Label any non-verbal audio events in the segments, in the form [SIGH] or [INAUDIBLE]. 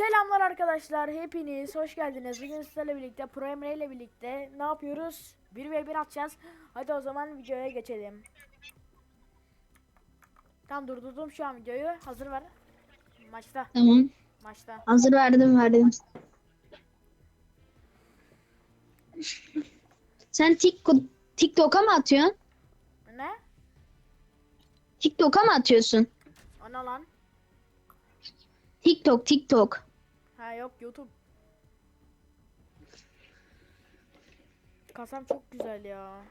Selamlar arkadaşlar hepiniz hoş geldiniz. Bugün sizlerle birlikte Pro Emre ile birlikte ne yapıyoruz? 1v1 atacağız. Hadi o zaman videoya geçelim. Tam durdurdum şu an videoyu. Hazır ver. Maçta. Tamam. Maçta. Hazır verdim verdim. Sen TikTok, TikTok'a mı atıyorsun? Ne? TikTok'a mı atıyorsun? Ana lan. TikTok, TikTok. Ha yok YouTube. Kasam çok güzel ya.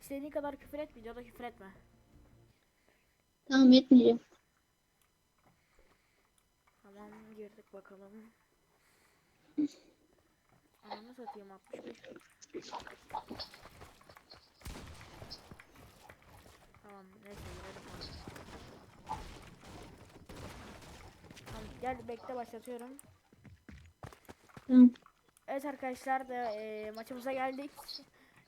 İstediğin kadar küfür et videoda küfür etme. Tamam etmeyeceğim. Tamam girdik bakalım. Ananı satayım 65. Tamam neyse girelim. Tamam gel bekle başlatıyorum. Tamam. Evet arkadaşlar da e, maçımıza geldik.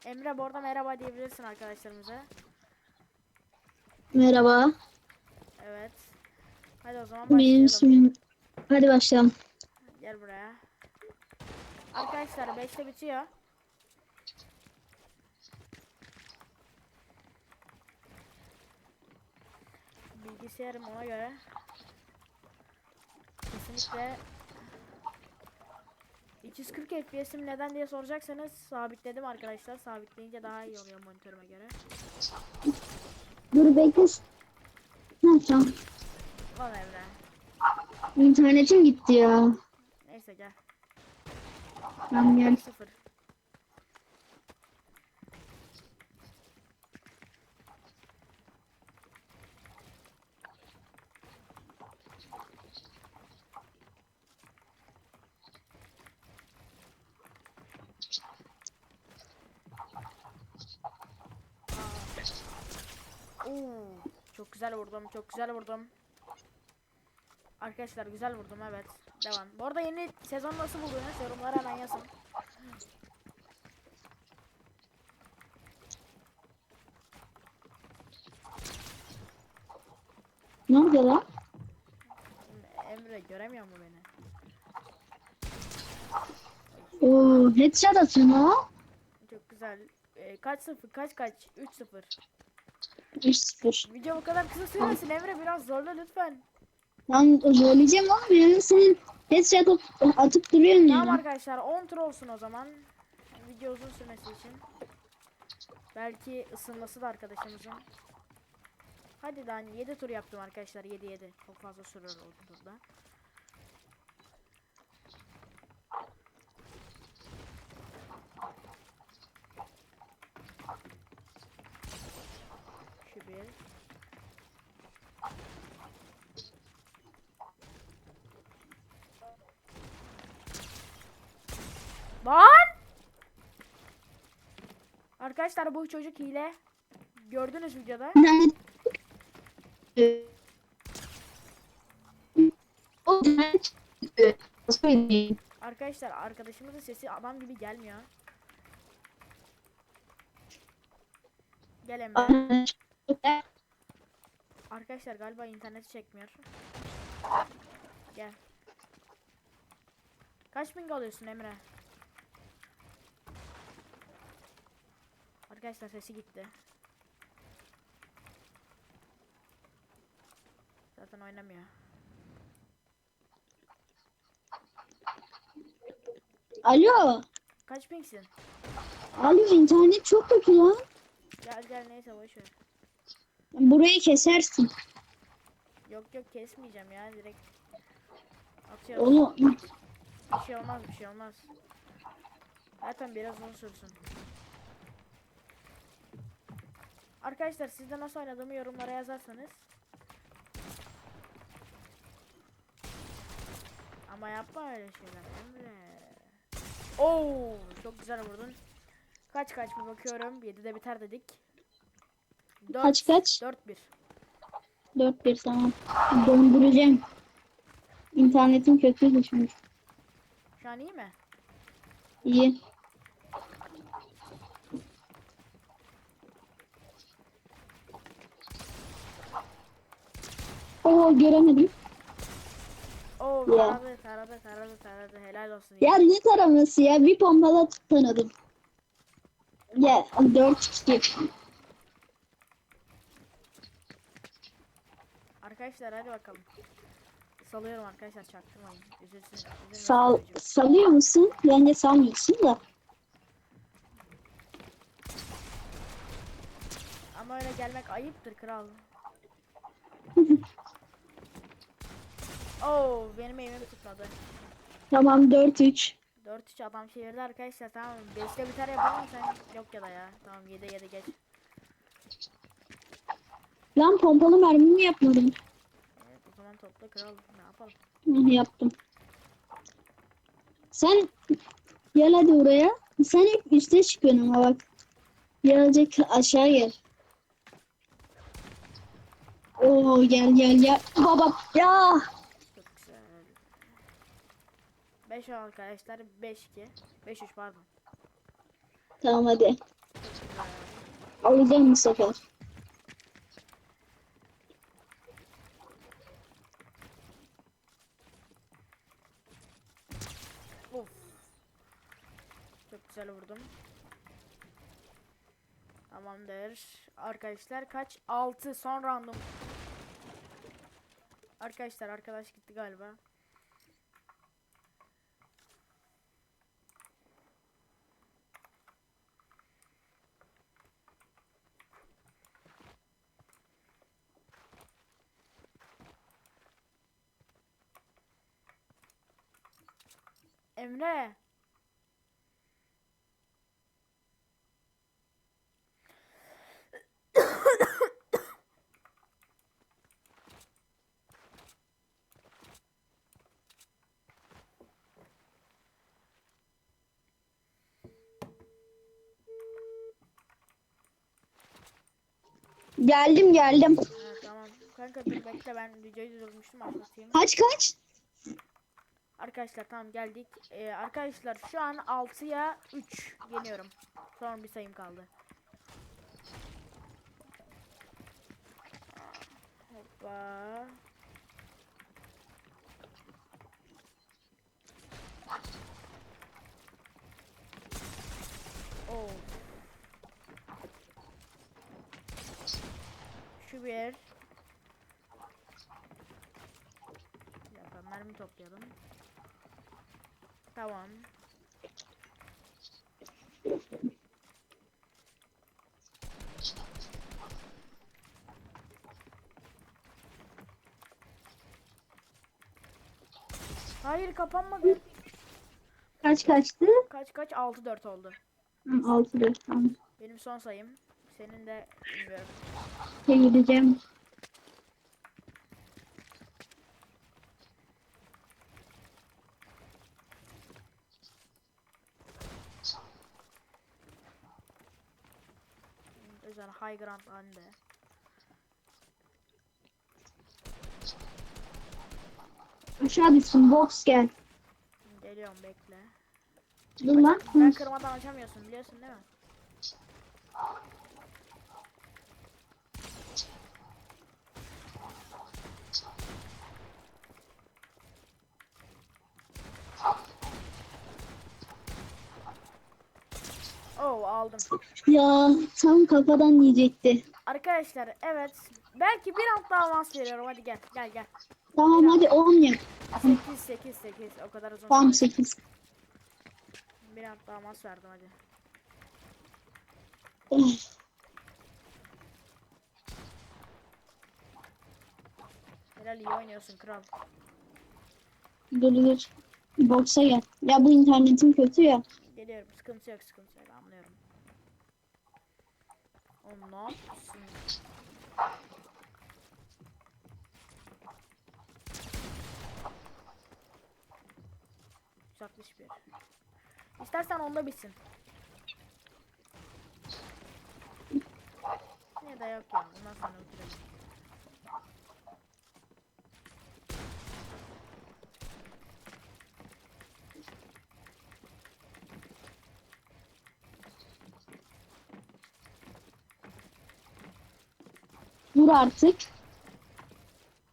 Emre bu arada merhaba diyebilirsin arkadaşlarımıza. Merhaba. Evet. Hadi o zaman Benim başlayalım. ismim... Hadi başlayalım. Gel buraya. Arkadaşlar 5'te bitiyor. Bilgisayarım ona göre. Kesinlikle 240 FPS'im neden diye soracaksanız sabitledim arkadaşlar. Sabitleyince daha iyi oluyor monitörüme göre. Dur bekle. Ha, tamam. Lan Emre. İnternetim gitti ya. Neyse gel. Tamam gel. 0. Oo, çok güzel vurdum, çok güzel vurdum. Arkadaşlar güzel vurdum evet. Devam. Bu arada yeni sezon nasıl buldunuz? Yorumlara hemen yazın. Ne oldu lan? Emre göremiyor mu beni? Oo, headshot atıyorsun ha. Çok güzel. Ee, kaç sıfır? Kaç kaç? 3-0. 3-0. Video bu kadar kısa sürmesin Emre biraz zorla lütfen. Lan zorlayacağım ama yani senin headshot at- atıp duruyorsun Tamam ya. arkadaşlar 10 tur olsun o zaman. Video uzun sürmesi için. Belki ısınması da arkadaşımızın. Hadi daha 7 tur yaptım arkadaşlar 7 7. Çok fazla sürer o turda. Bir. Lan! Arkadaşlar bu çocuk hile. Gördünüz videoda. Arkadaşlar arkadaşımızın sesi adam gibi gelmiyor. Gel Emre. Arkadaşlar galiba interneti çekmiyor. Gel. Kaç ping alıyorsun Emre? Arkadaşlar sesi gitti. Zaten oynamıyor. Alo. Kaç pingsin? Alo internet çok kötü lan. Gel gel neyse boş ver. Burayı kesersin. Yok yok kesmeyeceğim ya direkt. Atıyorum. Oğlum Bir şey olmaz bir şey olmaz. Zaten biraz uzun sürsün. Arkadaşlar sizde nasıl oynadığımı yorumlara yazarsanız. Ama yapma öyle şeyler Emre. Oo, çok güzel vurdun. Kaç kaç bir bakıyorum. 7'de biter dedik. 4, kaç kaç? 4 1. 4-1 tamam. Donduracağım. İnternetim kötü düşmüş. Şu an iyi mi? İyi. Oo göremedim. Oo Ya. taradı taradı taradı taradı helal olsun. Ya ne taraması ya? Bir pompala tanıdım. Ya 4-2. Arkadaşlar hadi bakalım. Salıyorum arkadaşlar çaktırmayın. Üzülsün. üzülmesin Sal, çocuğum. salıyor musun? Bence salmıyorsun da. Ama öyle gelmek ayıptır kral. [LAUGHS] Oo benim eğimim tutmadı. Tamam 4-3. 4-3 adam çevirdi arkadaşlar tamam. 5'te biter yapalım sen? Yok ya da ya. Tamam 7 7 geç. Lan pompalı mermimi yapmadım. Evet, o zaman topla kral. Ne yapalım? Yaptım. Sen gel hadi oraya. Sen hep üste çıkıyorsun ama bak. Birazcık aşağı gel. Oo gel gel gel. Baba ya. Çok güzel. 5 arkadaşlar 5 2. 5 3 pardon. Tamam hadi. Alacağım bu sefer. Of. Çok güzel vurdum. Tamamdır. Arkadaşlar kaç? 6 son roundum. Arkadaşlar arkadaş gitti galiba. Emre. Geldim geldim. Ha, tamam. Kanka dur bekle ben videoyu durdurmuştum anlatayım. Kaç kaç? Arkadaşlar tamam geldik. Ee, arkadaşlar şu an 6'ya 3 yeniyorum. Son bir sayım kaldı. Hoppa. Oh. Şu bir. Bir dakika mermi toplayalım. Tamam. Hayır kapanmadı. Kaç kaçtı? Kaç kaç 6-4 oldu. 6 4 tamam. Benim son sayım. Senin de bilmiyorum. Şey gideceğim. Özel high ground halinde. Aşağı düşsün. Box gel. Geliyorum bekle. Dur lan. Ben kırmadan açamıyorsun biliyorsun değil mi? Oo aldım. Ya tam kafadan yiyecekti. Arkadaşlar evet. Belki bir alt daha avans veriyorum. Hadi gel. Gel gel. Tamam hadi 10 yap. 8 8 8. O kadar uzun. Tamam sürmedi. 8. Bir alt daha avans verdim hadi. Helal iyi oynuyorsun kral. Dur dur. Box'a gel. Ya bu internetim kötü ya. Geliyorum. Sıkıntı yok sıkıntı yok. Anlıyorum. Oğlum ne yapıyorsun? Uzakmış bir. İstersen onda bitsin. Ne de yok ya. Bundan sonra bitirelim. Vur artık.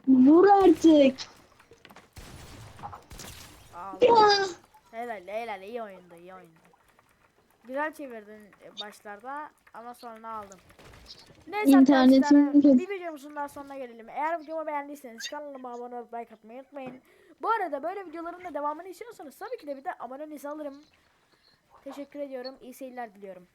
Vur artık. Al. Ya. Helal helal iyi oyundu iyi oyundu. Güzel çevirdin başlarda ama sonra aldım. Neyse İnternetim arkadaşlar bir videomuzun daha sonuna gelelim. Eğer videomu beğendiyseniz kanalıma abone olup like atmayı unutmayın. Bu arada böyle videoların da devamını istiyorsanız tabii ki de bir de abonenizi alırım. Teşekkür ediyorum. İyi seyirler diliyorum.